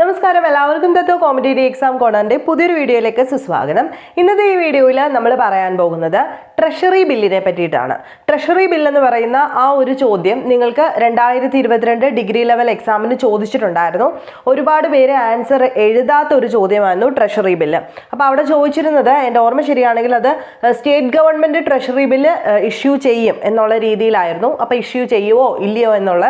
നമസ്കാരം. എല്ലാവർക്കും തത്വ competitive exam കോണാന്റെ പുതിയൊരു വീഡിയോയിലേക്ക് സുസ്വാഗതം. ഇന്നത്തെ ഈ വീഡിയോയിൽ നമ്മൾ പറയാൻ പോകുന്നത് ട്രഷറി ബില്ലിനെ പറ്റിയിട്ടാണ്. ട്രഷറി ബിൽ എന്ന് പറയുന്ന ആ ഒരു ചോദ്യം നിങ്ങൾക്ക് രണ്ടായിരത്തി ഇരുപത്തിരണ്ട് ഡിഗ്രി ലെവൽ എക്സാമിന് ചോദിച്ചിട്ടുണ്ടായിരുന്നു. ഒരുപാട് പേര് ആൻസർ എഴുതാത്ത ഒരു ചോദ്യമായിരുന്നു ട്രഷറി ബില്ല് അപ്പോൾ അവിടെ ചോദിച്ചിരുന്നത് എന്റെ ഓർമ്മ ശരിയാണെങ്കിൽ അത് state government treasury bill issue ചെയ്യും എന്നുള്ള രീതിയിലായിരുന്നു. അപ്പോൾ ഇഷ്യൂ ചെയ്യുമോ ഇല്ലയോ എന്നുള്ള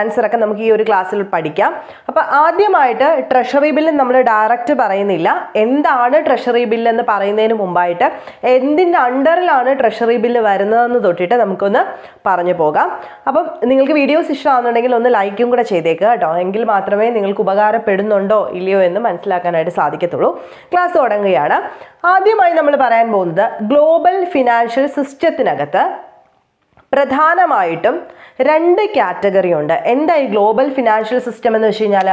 ആൻസറൊക്കെ നമുക്ക് ഈ ഒരു ക്ലാസ്സിൽ പഠിക്കാം. അപ്പോൾ ആദ്യമായിട്ട് ട്രഷറി ബില്ല് നമ്മൾ ഡയറക്റ്റ് പറയുന്നില്ല. എന്താണ് ട്രഷറി ബില്ല് എന്ന് പറയുന്നതിന് മുമ്പായിട്ട് എന്തിന്റെ അണ്ടറിലാണ് ട്രഷറി ബില്ല് വരുന്നതെന്ന് തൊട്ടിട്ട് നമുക്കൊന്ന് പറഞ്ഞു പോകാം. അപ്പം നിങ്ങൾക്ക് വീഡിയോസ് ഇഷ്ടമാണെന്നുണ്ടെങ്കിൽ ഒന്ന് ലൈക്കും കൂടെ ചെയ്തേക്കുക കേട്ടോ. എങ്കിൽ മാത്രമേ നിങ്ങൾക്ക് ഉപകാരപ്പെടുന്നുണ്ടോ ഇല്ലയോ എന്ന് മനസ്സിലാക്കാനായിട്ട് സാധിക്കത്തുള്ളൂ. ക്ലാസ് തുടങ്ങുകയാണ്. ആദ്യമായി നമ്മൾ പറയാൻ പോകുന്നത് ഗ്ലോബൽ ഫിനാൻഷ്യൽ സിസ്റ്റത്തിനകത്ത് പ്രധാനമായിട്ടും രണ്ട് കാറ്റഗറി ഉണ്ട്. എന്താ ഈ ഗ്ലോബൽ ഫിനാൻഷ്യൽ സിസ്റ്റം എന്ന് വെച്ച് കഴിഞ്ഞാൽ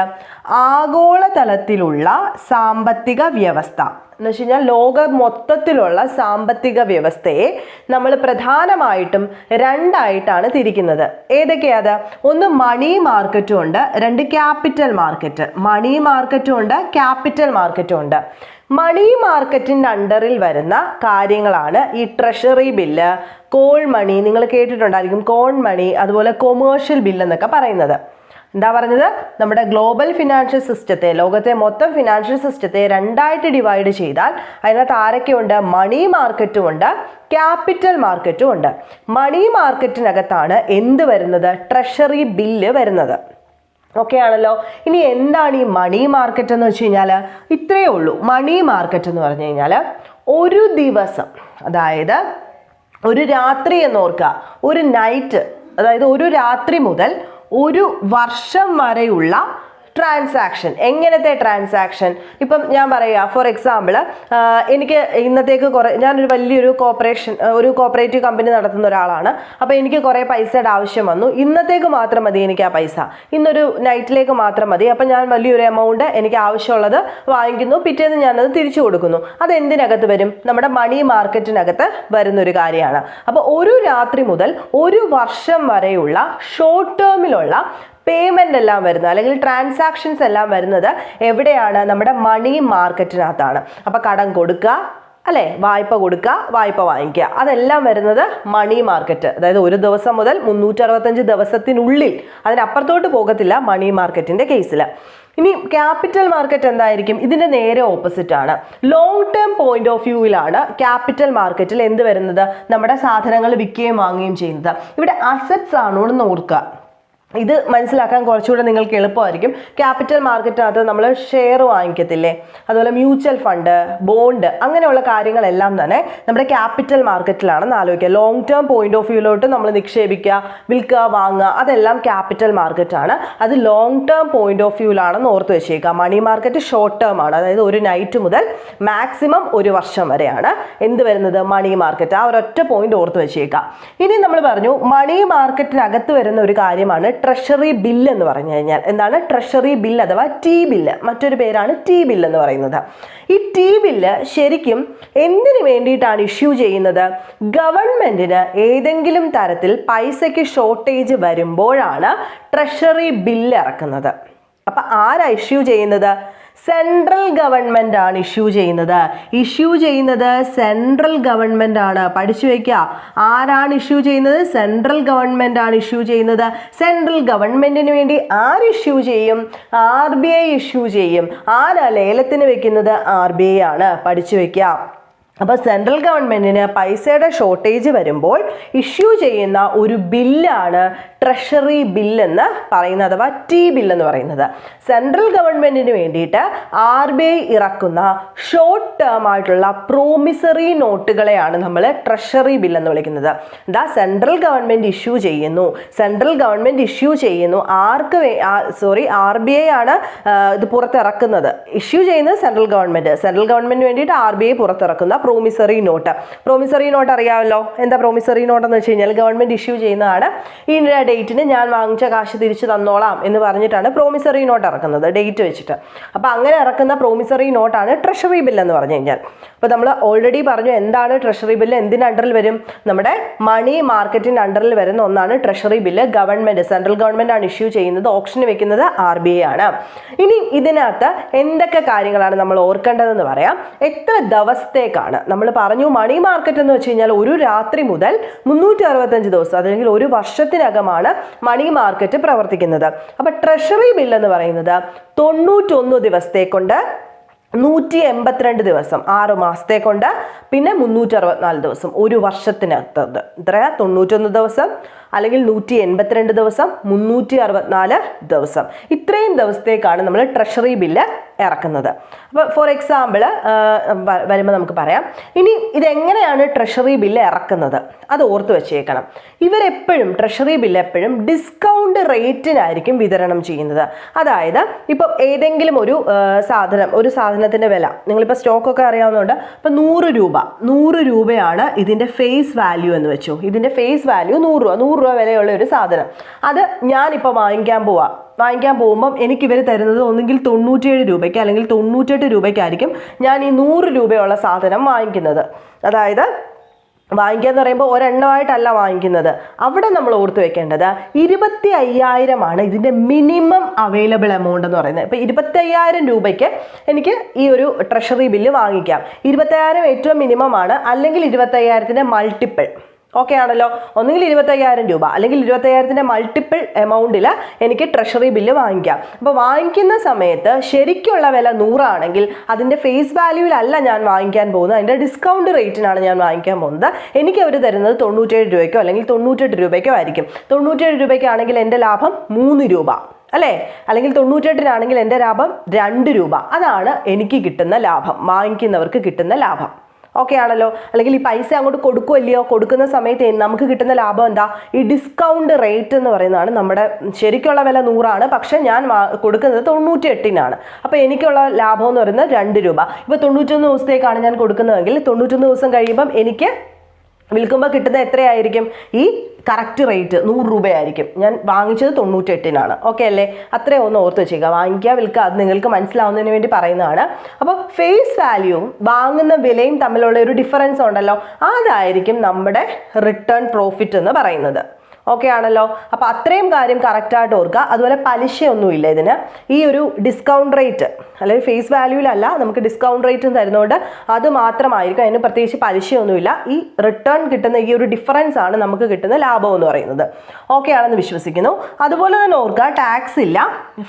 ആഗോളതലത്തിലുള്ള സാമ്പത്തിക വ്യവസ്ഥ. എന്ന് വെച്ച് കഴിഞ്ഞാൽ ലോക മൊത്തത്തിലുള്ള സാമ്പത്തിക വ്യവസ്ഥയെ നമ്മൾ പ്രധാനമായിട്ടും രണ്ടായിട്ടാണ് തിരിക്കുന്നത്. ഏതൊക്കെയാത്? ഒന്ന് മണി മാർക്കറ്റും ഉണ്ട് രണ്ട് ക്യാപിറ്റൽ മാർക്കറ്റ് മണി മാർക്കറ്റും ഉണ്ട് ക്യാപിറ്റൽ മാർക്കറ്റും ഉണ്ട്. മണി മാർക്കറ്റിന്റെ അണ്ടറിൽ വരുന്ന കാര്യങ്ങളാണ് ഈ ട്രഷറി ബില്ല് കോൾ മണി നിങ്ങൾ കേട്ടിട്ടുണ്ടായിരിക്കും കോൺ മണി അതുപോലെ കൊമേഴ്ഷ്യൽ ബില്ല് എന്നൊക്കെ പറയുന്നത്. എന്താ പറഞ്ഞത്? നമ്മുടെ ഗ്ലോബൽ ഫിനാൻഷ്യൽ സിസ്റ്റത്തെ ലോകത്തെ മൊത്തം ഫിനാൻഷ്യൽ സിസ്റ്റത്തെ രണ്ടായിട്ട് ഡിവൈഡ് ചെയ്താൽ അതിനകത്ത് ആരൊക്കെയുണ്ട്? മണി മാർക്കറ്റും ഉണ്ട് ക്യാപിറ്റൽ മാർക്കറ്റും ഉണ്ട്. മണി മാർക്കറ്റിനകത്താണ് എന്ത് വരുന്നത്? ട്രഷറി ബില്ല് വരുന്നത്. ഓക്കെ ആണല്ലോ? ഇനി എന്താണ് ഈ മണി മാർക്കറ്റ് എന്ന് വെച്ച് കഴിഞ്ഞാൽ ഇത്രയേ ഉള്ളൂ. മണി മാർക്കറ്റ് എന്ന് പറഞ്ഞു കഴിഞ്ഞാൽ ഒരു ദിവസം അതായത് ഒരു രാത്രി എന്നോർക്കുക ഒരു നൈറ്റ് അതായത് ഒരു രാത്രി മുതൽ ഒരു വർഷം വരെയുള്ള ട്രാൻസാക്ഷൻ എങ്ങനത്തെ ട്രാൻസാക്ഷൻ ഇപ്പം ഞാൻ പറയുക ഫോർ എക്സാമ്പിൾ എനിക്ക് ഇന്നത്തേക്ക് കുറേ ഞാനൊരു വലിയൊരു കോപ്പറേഷൻ ഒരു കോപ്പറേറ്റീവ് കമ്പനി നടത്തുന്ന ഒരാളാണ്. അപ്പോൾ എനിക്ക് കുറേ പൈസയുടെ ആവശ്യം വന്നു. ഇന്നത്തേക്ക് മാത്രം മതി എനിക്ക് ആ പൈസ. ഇന്നൊരു നൈറ്റിലേക്ക് മാത്രം മതി. അപ്പം ഞാൻ വലിയൊരു എമൗണ്ട് എനിക്ക് ആവശ്യമുള്ളത് വാങ്ങിക്കുന്നു. പിറ്റേന്ന് ഞാനത് തിരിച്ചു കൊടുക്കുന്നു. അത് എന്തിനകത്ത് വരും? നമ്മുടെ മണി മാർക്കറ്റിനകത്ത് വരുന്നൊരു കാര്യമാണ്. അപ്പോൾ ഒരു രാത്രി മുതൽ ഒരു വർഷം വരെയുള്ള ഷോർട്ട് ടേമിലുള്ള പേയ്മെന്റ് എല്ലാം വരുന്നത് അല്ലെങ്കിൽ ട്രാൻസാക്ഷൻസ് എല്ലാം വരുന്നത് എവിടെയാണ്? നമ്മുടെ മണി മാർക്കറ്റിനകത്താണ് അപ്പോൾ കടം കൊടുക്കുക അല്ലേ? വായ്പ കൊടുക്കുക വായ്പ വാങ്ങിക്കുക. അതെല്ലാം വരുന്നത് മണി മാർക്കറ്റ് അതായത് ഒരു ദിവസം മുതൽ മുന്നൂറ്ററുപത്തഞ്ച് ദിവസത്തിനുള്ളിൽ. അതിനപ്പുറത്തോട്ട് പോകത്തില്ല മണി മാർക്കറ്റിന്റെ കേസിൽ ഇനി ക്യാപിറ്റൽ മാർക്കറ്റ് എന്തായിരിക്കും? ഇതിന്റെ നേരെ ഓപ്പോസിറ്റ് ആണ്. ലോങ് ടേം പോയിന്റ് ഓഫ് വ്യൂവിലാണ് ക്യാപിറ്റൽ മാർക്കറ്റിൽ എന്ത് വരുന്നത്? നമ്മുടെ സാധനങ്ങൾ വിൽക്കുകയും വാങ്ങുകയും ചെയ്യുന്നത്. ഇവിടെ അസറ്റ്സ് ആണോ എന്ന് ഓർക്കുക. ഇത് മനസ്സിലാക്കാൻ കുറച്ചുകൂടെ നിങ്ങൾക്ക് എളുപ്പമായിരിക്കും. ക്യാപിറ്റൽ മാർക്കറ്റിനകത്ത് നമ്മൾ ഷെയർ വാങ്ങിക്കത്തില്ലേ? അതുപോലെ മ്യൂച്വൽ ഫണ്ട് ബോണ്ട് അങ്ങനെയുള്ള കാര്യങ്ങളെല്ലാം തന്നെ നമ്മുടെ ക്യാപിറ്റൽ മാർക്കറ്റിലാണെന്ന് ആലോചിക്കുക. ലോങ് ടേം പോയിന്റ് ഓഫ് വ്യൂയിലോട്ട് നമ്മൾ നിക്ഷേപിക്കുക വിൽക്കുക വാങ്ങുക അതെല്ലാം ക്യാപിറ്റൽ മാർക്കറ്റാണ് അത് ലോങ് ടേം പോയിന്റ് ഓഫ് വ്യൂലാണെന്ന് ഓർത്ത് വെച്ചേക്കുക. മണി മാർക്കറ്റ് ഷോർട്ട് ടേം ആണ്. അതായത് ഒരു നൈറ്റ് മുതൽ മാക്സിമം ഒരു വർഷം വരെയാണ് എന്ത് വരുന്നത്? മണി മാർക്കറ്റ് ആ ഒരൊറ്റ പോയിന്റ് ഓർത്ത് വെച്ചേക്കുക. ഇനി നമ്മൾ പറഞ്ഞു മണി മാർക്കറ്റിനകത്ത് വരുന്ന ഒരു കാര്യമാണ് ട്രഷറി ബില്ല് എന്ന് പറഞ്ഞു കഴിഞ്ഞാൽ എന്താണ്? ട്രഷറി ബില്ല് അഥവാ ടി ബില്ല് മറ്റൊരു പേരാണ് ടി ബില്ല് എന്ന് പറയുന്നത്. ഈ ടി ബില്ല് ശരിക്കും എന്തിനു വേണ്ടിയിട്ടാണ് ഇഷ്യൂ ചെയ്യുന്നത്? ഗവൺമെന്റിന് ഏതെങ്കിലും തരത്തിൽ പൈസയ്ക്ക് ഷോർട്ടേജ് വരുമ്പോഴാണ് ട്രഷറി ബില്ല് ഇറക്കുന്നത്. അപ്പം ആരാ ഇഷ്യൂ ചെയ്യുന്നത്? സെൻട്രൽ ഗവൺമെന്റ് ആണ് ഇഷ്യൂ ചെയ്യുന്നത്. ഇഷ്യൂ ചെയ്യുന്നത് സെൻട്രൽ ഗവൺമെന്റ് ആണ് പഠിച്ചു വെക്കുക ആരാണ് ഇഷ്യൂ ചെയ്യുന്നത്? സെൻട്രൽ ഗവൺമെന്റ് ആണ് ഇഷ്യൂ ചെയ്യുന്നത്. സെൻട്രൽ ഗവൺമെന്റിന് വേണ്ടി ആർ ഇഷ്യൂ ചെയ്യും? ആർ ബി ഐ ഇഷ്യൂ ചെയ്യും. ആരാ ലേലത്തിന് വെക്കുന്നത്? ആർ ബി ഐ ആണ്. പഠിച്ചു വെക്കുക അപ്പോൾ സെൻട്രൽ ഗവൺമെന്റിന് പൈസയുടെ ഷോർട്ടേജ് വരുമ്പോൾ ഇഷ്യൂ ചെയ്യുന്ന ഒരു ബില്ലാണ് ട്രഷറി ബില്ലെന്ന് പറയുന്നത് അഥവാ ടി ബില്ലെന്ന് പറയുന്നത്. സെൻട്രൽ ഗവൺമെന്റിന് വേണ്ടിയിട്ട് ആർ ബി ഐ ഇറക്കുന്ന ഷോർട്ട് ടേം ആയിട്ടുള്ള പ്രോമിസറി നോട്ടുകളെയാണ് നമ്മൾ ട്രഷറി ബില്ലെന്ന് വിളിക്കുന്നത്. എന്താ? സെൻട്രൽ ഗവൺമെന്റ് ഇഷ്യൂ ചെയ്യുന്നു. സെൻട്രൽ ഗവൺമെന്റ് ഇഷ്യൂ ചെയ്യുന്നു. ആർക്ക് സോറി ആർ ബി ഐ ആണ് ഇത് പുറത്തിറക്കുന്നത്. ഇഷ്യൂ ചെയ്യുന്നത് സെൻട്രൽ ഗവൺമെന്റ് സെൻട്രൽ ഗവൺമെന്റ് വേണ്ടിയിട്ട് ആർ ബി ഐ പുറത്തിറക്കുന്ന പ്രോമിസറി നോട്ട് പ്രോമിസറി നോട്ട് അറിയാമല്ലോ? എന്താ പ്രോമിസറി നോട്ട് എന്ന് വെച്ച് കഴിഞ്ഞാൽ ഗവൺമെന്റ് ഇഷ്യൂ ചെയ്യുന്നതാണ്. ഈ ഡേറ്റിന് ഞാൻ വാങ്ങിച്ച കാശ് തിരിച്ചു തന്നോളാം എന്ന് പറഞ്ഞിട്ടാണ് പ്രോമിസറി നോട്ട് ഇറക്കുന്നത് ഡേറ്റ് വെച്ചിട്ട്. അപ്പോൾ അങ്ങനെ ഇറക്കുന്ന പ്രോമിസറി നോട്ടാണ് ട്രഷറി ബില്ല് എന്ന് പറഞ്ഞു കഴിഞ്ഞാൽ. അപ്പോൾ നമ്മൾ ഓൾറെഡി പറഞ്ഞു എന്താണ് ട്രഷറി ബില്ല് എന്തിന് അണ്ടറിൽ വരും? നമ്മുടെ മണി മാർക്കറ്റിന്റെ അണ്ടറിൽ വരുന്ന ഒന്നാണ് treasury bill government central government ആണ് ഇഷ്യൂ ചെയ്യുന്നത് ഓപ്ഷന് വെക്കുന്നത് ആർ ബി ഐ ആണ്. ഇനി ഇതിനകത്ത് എന്തൊക്കെ കാര്യങ്ങളാണ് നമ്മൾ ഓർക്കേണ്ടതെന്ന് പറയാം. എത്ര ദിവസത്തേക്കാണ് നമ്മൾ പറഞ്ഞു മണി മാർക്കറ്റ് എന്ന് വെച്ച് കഴിഞ്ഞാൽ ഒരു രാത്രി മുതൽ മുന്നൂറ്റി അറുപത്തഞ്ച് ദിവസം അതല്ലെങ്കിൽ ഒരു വർഷത്തിനകമാണ് മണി മാർക്കറ്റ് പ്രവർത്തിക്കുന്നത്. അപ്പൊ ട്രഷറി ബിൽ എന്ന് പറയുന്നത് തൊണ്ണൂറ്റൊന്ന് ദിവസത്തെ കൊണ്ട് നൂറ്റി എൺപത്തിരണ്ട് ദിവസം ആറ് മാസത്തെ കൊണ്ട് പിന്നെ മുന്നൂറ്റി അറുപത്തിനാല് ദിവസം ഒരു വർഷത്തിനകത്തത്. ഇത്ര തൊണ്ണൂറ്റൊന്ന് ദിവസം. അല്ലെങ്കിൽ നൂറ്റി എൺപത്തിരണ്ട് ദിവസം മുന്നൂറ്റി അറുപത്തിനാല് ദിവസം. ഇത്രയും ദിവസത്തേക്കാണ് നമ്മൾ ട്രഷറി ബില്ല് ഇറക്കുന്നത്. അപ്പോൾ ഫോർ എക്സാമ്പിൾ വരുമ്പോൾ നമുക്ക് പറയാം. ഇനി ഇതെങ്ങനെയാണ് ട്രഷറി ബില്ല് ഇറക്കുന്നത്? അത് ഓർത്ത് വെച്ചേക്കണം. ഇവരെപ്പോഴും ട്രഷറി ബില്ല് എപ്പോഴും ഡിസ്കൗണ്ട് റേറ്റിനായിരിക്കും വിതരണം ചെയ്യുന്നത്. അതായത് ഇപ്പം ഏതെങ്കിലും ഒരു സാധനം ഒരു സാധനത്തിന്റെ വില നിങ്ങളിപ്പോൾ സ്റ്റോക്കൊക്കെ അറിയാവുന്നതുകൊണ്ട് ഇപ്പം നൂറ് രൂപ നൂറ് രൂപയാണ് ഇതിന്റെ ഫേസ് വാല്യൂ എന്ന് വെച്ചു. ഇതിന്റെ ഫേസ് വാല്യൂ നൂറ് രൂപ നൂറ് രൂപ വിലയുള്ള ഒരു സാധനം. അത് ഞാനിപ്പോൾ വാങ്ങിക്കാൻ പോവാം. വാങ്ങിക്കാൻ പോകുമ്പം എനിക്ക് ഇവർ തരുന്നത് ഒന്നുകിൽ തൊണ്ണൂറ്റേഴ് രൂപയ്ക്ക് അല്ലെങ്കിൽ തൊണ്ണൂറ്റെട്ട് രൂപയ്ക്കായിരിക്കും ഞാൻ ഈ നൂറ് രൂപയുള്ള സാധനം വാങ്ങിക്കുന്നത്. അതായത് വാങ്ങിക്കുക എന്ന് പറയുമ്പോൾ ഒരെണ്ണമായിട്ടല്ല വാങ്ങിക്കുന്നത്. അവിടെ നമ്മൾ ഓർത്ത് വെക്കേണ്ടത് ഇരുപത്തി അയ്യായിരമാണ് ഇതിന്റെ മിനിമം അവൈലബിൾ എമൗണ്ട് എന്ന് പറയുന്നത്. ഇപ്പോൾ ഇരുപത്തി അയ്യായിരം രൂപയ്ക്ക് എനിക്ക് ഈ ഒരു ട്രഷറി ബില്ല് വാങ്ങിക്കാം. ഇരുപത്തയ്യായിരം ഏറ്റവും മിനിമം ആണ്. അല്ലെങ്കിൽ ഇരുപത്തയ്യായിരത്തിന്റെ മൾട്ടിപ്പിൾ ഓക്കെ ആണല്ലോ. ഒന്നുകിൽ ഇരുപത്തയ്യായിരം രൂപ അല്ലെങ്കിൽ ഇരുപത്തയ്യായിരത്തിന്റെ മൾട്ടിപ്പിൾ എമൗണ്ടിൽ എനിക്ക് ട്രഷറി ബില്ല് വാങ്ങിക്കാം. അപ്പോൾ വാങ്ങിക്കുന്ന സമയത്ത് ശരിക്കുള്ള വില നൂറാണെങ്കിൽ അതിന്റെ ഫേസ് വാല്യൂവിലല്ല ഞാൻ വാങ്ങിക്കാൻ പോകുന്നത്. അതിന്റെ ഡിസ്കൗണ്ട് റേറ്റിനാണ് ഞാൻ വാങ്ങിക്കാൻ പോകുന്നത്. എനിക്ക് അവർ തരുന്നത് തൊണ്ണൂറ്റേഴ് രൂപയ്ക്കോ അല്ലെങ്കിൽ തൊണ്ണൂറ്റെട്ട് രൂപയ്ക്കോ ആയിരിക്കും. തൊണ്ണൂറ്റേഴ് രൂപയ്ക്കാണെങ്കിൽ എന്റെ ലാഭം മൂന്ന് രൂപ അല്ലേ? അല്ലെങ്കിൽ തൊണ്ണൂറ്റെട്ടിനാണെങ്കിൽ എന്റെ ലാഭം രണ്ട് രൂപ. അതാണ് എനിക്ക് കിട്ടുന്ന ലാഭം വാങ്ങിക്കുന്നവർക്ക് കിട്ടുന്ന ലാഭം. ഓക്കെ ആണല്ലോ അല്ലെങ്കിൽ ഈ പൈസ അങ്ങോട്ട് കൊടുക്കുമല്ലയോ കൊടുക്കുന്ന സമയത്ത് നമുക്ക് കിട്ടുന്ന ലാഭം എന്താ? ഈ ഡിസ്കൗണ്ട് റേറ്റ് എന്ന് പറയുന്നതാണ് നമ്മുടെ ശരിക്കുള്ള വില നൂറാണ്. പക്ഷെ ഞാൻ കൊടുക്കുന്നത് തൊണ്ണൂറ്റി എട്ടിനാണ് അപ്പോൾ എനിക്കുള്ള ലാഭം എന്ന് പറയുന്നത് രണ്ട് രൂപ. ഇപ്പോൾ തൊണ്ണൂറ്റൊന്ന് ദിവസത്തേക്കാണ് ഞാൻ കൊടുക്കുന്നതെങ്കിൽ തൊണ്ണൂറ്റൊന്ന് ദിവസം കഴിയുമ്പം എനിക്ക് വിൽക്കുമ്പോൾ കിട്ടുന്ന എത്രയായിരിക്കും? ഈ കറക്റ്റ് റേറ്റ് നൂറ് രൂപയായിരിക്കും. ഞാൻ വാങ്ങിച്ചത് തൊണ്ണൂറ്റെട്ടിനാണ്. ഓക്കെ അല്ലേ? അത്രയും ഒന്ന് ഓർത്ത് വെച്ചേക്കുക. വാങ്ങിക്കുക വിൽക്കുക അത് നിങ്ങൾക്ക് മനസ്സിലാവുന്നതിന് വേണ്ടി പറയുന്നതാണ്. അപ്പോൾ ഫേസ് വാല്യൂവും വാങ്ങുന്ന വിലയും തമ്മിലുള്ള ഒരു ഡിഫറൻസ് ഉണ്ടല്ലോ. അതായിരിക്കും നമ്മുടെ റിട്ടേൺ പ്രോഫിറ്റ് എന്ന് പറയുന്നത്. ഓക്കെ ആണല്ലോ. അപ്പോൾ അത്രയും കാര്യം കറക്റ്റായിട്ട് ഓർക്കുക. അതുപോലെ പലിശയൊന്നുമില്ല ഇതിന്. ഈ ഒരു ഡിസ്കൗണ്ട് റേറ്റ് അല്ലെങ്കിൽ ഫേസ് വാല്യൂവിലല്ല നമുക്ക് ഡിസ്കൗണ്ട് റേറ്റ് തരുന്നതുകൊണ്ട് അത് മാത്രമായിരിക്കും. അതിന് പ്രത്യേകിച്ച് പലിശയൊന്നുമില്ല. ഈ റിട്ടേൺ കിട്ടുന്ന ഈ ഒരു ഡിഫറൻസ് ആണ് നമുക്ക് കിട്ടുന്ന ലാഭം എന്ന് പറയുന്നത്. ഓക്കെ ആണെന്ന് വിശ്വസിക്കുന്നു. അതുപോലെ തന്നെ ഓർക്കുക ടാക്സ് ഇല്ല.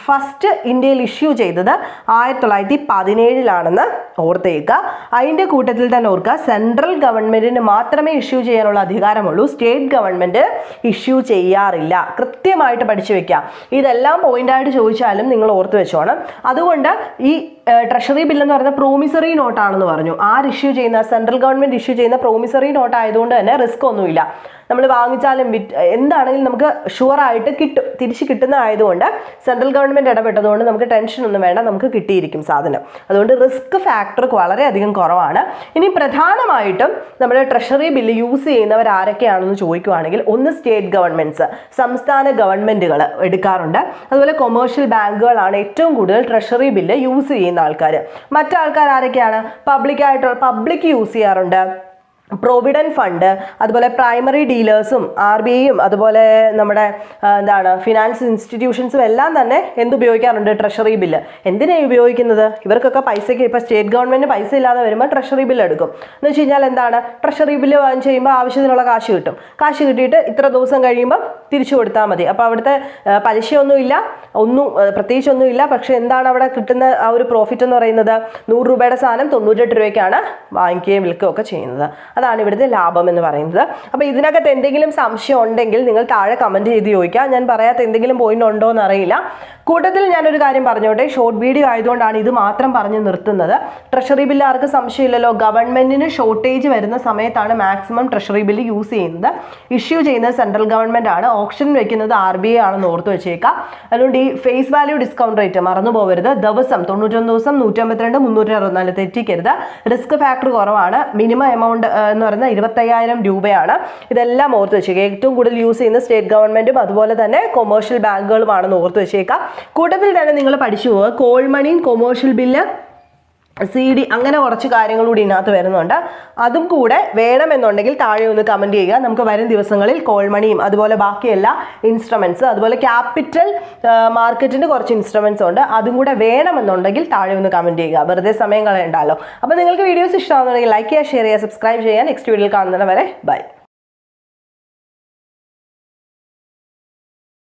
ഫസ്റ്റ് ഇന്ത്യയിൽ ഇഷ്യൂ ചെയ്തത് ആയിരത്തി തൊള്ളായിരത്തി പതിനേഴിലാണെന്ന് ഓർത്തേക്കുക. അതിന്റെ കൂട്ടത്തിൽ തന്നെ ഓർക്കുക സെൻട്രൽ ഗവൺമെന്റിന് മാത്രമേ ഇഷ്യൂ ചെയ്യാനുള്ള അധികാരമുള്ളൂ. സ്റ്റേറ്റ് ഗവൺമെന്റ് ഇഷ്യൂ ചെയ്യാറില്ല. കൃത്യമായിട്ട് പഠിച്ചു വെക്കുക ഇതെല്ലാം പോയിന്റായിട്ട് ചോദിച്ചാലും നിങ്ങൾ ഓർത്ത് വെച്ചോണം. അതുകൊണ്ട് ഈ ട്രഷറി ബിൽ എന്ന് പറയുന്നത് പ്രോമിസറി നോട്ടാണെന്ന് പറഞ്ഞു. ആർ ഇഷ്യൂ ചെയ്യുന്ന? സെൻട്രൽ ഗവൺമെന്റ് ഇഷ്യൂ ചെയ്യുന്ന പ്രോമിസറി നോട്ട് ആയതുകൊണ്ട് തന്നെ റിസ്ക് ഒന്നുമില്ല. നമ്മൾ വാങ്ങിച്ചാലും വിറ്റ് എന്താണെങ്കിലും നമുക്ക് ഷുവറായിട്ട് കിട്ടും തിരിച്ച് കിട്ടുന്ന ആയതുകൊണ്ട് സെൻട്രൽ ഗവൺമെന്റ് ഇടപെട്ടതുകൊണ്ട് നമുക്ക് ടെൻഷൻ ഒന്നും വേണ്ട നമുക്ക് കിട്ടിയിരിക്കും സാധനം. അതുകൊണ്ട് റിസ്ക് ഫാക്ടർ വളരെയധികം കുറവാണ്. ഇനി പ്രധാനമായിട്ടും നമ്മുടെ ട്രഷറി ബില്ല് യൂസ് ചെയ്യുന്നവർ ആരൊക്കെയാണെന്ന് ചോദിക്കുവാണെങ്കിൽ ഒന്ന് സ്റ്റേറ്റ് ഗവൺമെന്റ്സ് സംസ്ഥാന ഗവൺമെന്റുകൾ എടുക്കാറുണ്ട്. അതുപോലെ കൊമേഴ്ഷ്യൽ ബാങ്കുകളാണ് ഏറ്റവും കൂടുതൽ ട്രഷറി ബില്ല് യൂസ് ചെയ്യുന്ന ആൾക്കാർ മറ്റാൾക്കാർ ആരൊക്കെയാണ്? പബ്ലിക്കായിട്ട് പബ്ലിക് യൂസ് ചെയ്യാറുണ്ട്. പ്രൊവിഡന്റ് ഫണ്ട് അതുപോലെ പ്രൈമറി ഡീലേഴ്സും ആർ ബി ഐയും അതുപോലെ നമ്മുടെ എന്താണ് ഫിനാൻസ് ഇൻസ്റ്റിറ്റ്യൂഷൻസും എല്ലാം തന്നെ എന്ത് ഉപയോഗിക്കാറുണ്ട്? ട്രഷറി ബില്ല് എന്തിനാണ് ഉപയോഗിക്കുന്നത്? ഇവർക്കൊക്കെ പൈസയ്ക്ക് ഇപ്പോൾ സ്റ്റേറ്റ് ഗവൺമെന്റ് പൈസ ഇല്ലാതെ വരുമ്പോൾ ട്രഷറി ബില്ല് എടുക്കും. എന്ന് വെച്ച് കഴിഞ്ഞാൽ എന്താണ്? ട്രഷറി ബില്ല് വാങ്ങി ചെയ്യുമ്പോൾ ആവശ്യത്തിനുള്ള കാശ് കിട്ടും. കാശ് കിട്ടിയിട്ട് ഇത്ര ദിവസം കഴിയുമ്പോൾ തിരിച്ചു കൊടുത്താൽ മതി. അപ്പോൾ അവിടുത്തെ പലിശയൊന്നുമില്ല. ഒന്നും പ്രത്യേകിച്ച് പ്രത്യേകിച്ചൊന്നുമില്ല. പക്ഷേ എന്താണ് അവിടെ കിട്ടുന്ന ആ ഒരു പ്രോഫിറ്റ് എന്ന് പറയുന്നത്? നൂറ് രൂപയുടെ സാധനം തൊണ്ണൂറ്റെട്ട് രൂപയ്ക്കാണ് വാങ്ങിക്കുകയും വിൽക്കുകയും ഒക്കെ ചെയ്യുന്നത്. അതാണ് ഇവിടുത്തെ ലാഭം എന്ന് പറയുന്നത്. അപ്പോൾ ഇതിനകത്ത് എന്തെങ്കിലും സംശയം ഉണ്ടെങ്കിൽ നിങ്ങൾ താഴെ കമന്റ് ചെയ്ത് ചോദിക്കുക. ഞാൻ പറയാത്ത എന്തെങ്കിലും പോയിന്റ് ഉണ്ടോ എന്ന് അറിയില്ല. കൂട്ടത്തിൽ ഞാനൊരു കാര്യം പറഞ്ഞോട്ടെ. ഷോർട്ട് വീഡിയോ ആയതുകൊണ്ടാണ് ഇത് മാത്രം പറഞ്ഞ് നിർത്തുന്നത്. ട്രഷറി ബില്ല് ആർക്ക് സംശയമില്ലല്ലോ. ഗവൺമെന്റിന് ഷോർട്ടേജ് വരുന്ന സമയത്താണ് മാക്സിമം ട്രഷറി ബില്ല് യൂസ് ചെയ്യുന്നത്. ഇഷ്യൂ ചെയ്യുന്നത് സെൻട്രൽ ഗവൺമെന്റ് ആണ്. ഓപ്ഷൻ വെക്കുന്നത് ആർ ബി ഐ ആണെന്ന് ഓർത്ത് വെച്ചേക്കാം. അതുകൊണ്ട് ഈ ഫേസ് വാല്യൂ ഡിസ്കൗണ്ട് റേറ്റ് മറന്നു പോകരുത് ദിവസം തൊണ്ണൂറ്റൊന്ന് ദിവസം നൂറ്റമ്പത്തിരണ്ട് മുന്നൂറ്റി അറുപത്തിനാല് തെറ്റിക്കരുത്. റിസ്ക് ഫാക്ടർ കുറവാണ്. മിനിമം എമൗണ്ട് എന്ന് പറയുന്നത് ഇരുപത്തയ്യായിരം രൂപയാണ്. ഇതെല്ലാം ഓർത്ത് വെച്ചേക്കുക ഏറ്റവും കൂടുതൽ യൂസ് ചെയ്യുന്ന സ്റ്റേറ്റ് ഗവൺമെന്റും അതുപോലെ തന്നെ കൊമേഴ്ഷ്യൽ ബാങ്കുകളുമാണെന്ന് ഓർത്ത് വെച്ചേക്കാം. കൂട്ടത്തിൽ തന്നെ നിങ്ങൾ പഠിച്ചു പോവുക. കോൾമണിയും കൊമേഴ്ഷ്യൽ ബില്ല് സി ഡി അങ്ങനെ കുറച്ച് കാര്യങ്ങൾ കൂടി ഇതിനകത്ത് വരുന്നുണ്ട്. അതും കൂടെ വേണമെന്നുണ്ടെങ്കിൽ താഴെ ഒന്ന് കമന്റ് ചെയ്യുക. നമുക്ക് വരും ദിവസങ്ങളിൽ കോൾമണിയും അതുപോലെ ബാക്കി എല്ലാ ഇൻസ്ട്രുമെന്റ്സ് അതുപോലെ ക്യാപിറ്റൽ മാർക്കറ്റിന്റെ കുറച്ച് ഇൻസ്ട്രുമെന്റ്സ് ഉണ്ട്. അതും കൂടെ വേണമെന്നുണ്ടെങ്കിൽ താഴെ ഒന്ന് കമന്റ് ചെയ്യുക. വെറുതെ സമയം കളയണ്ടല്ലോ. അപ്പോൾ നിങ്ങൾക്ക് വീഡിയോസ് ഇഷ്ടമാണെന്നുണ്ടെങ്കിൽ ലൈക്ക് ചെയ്യുക ഷെയർ ചെയ്യുക സബ്സ്ക്രൈബ് ചെയ്യുക. നെക്സ്റ്റ് വീഡിയോയിൽ കാണുന്നവരെ ബൈ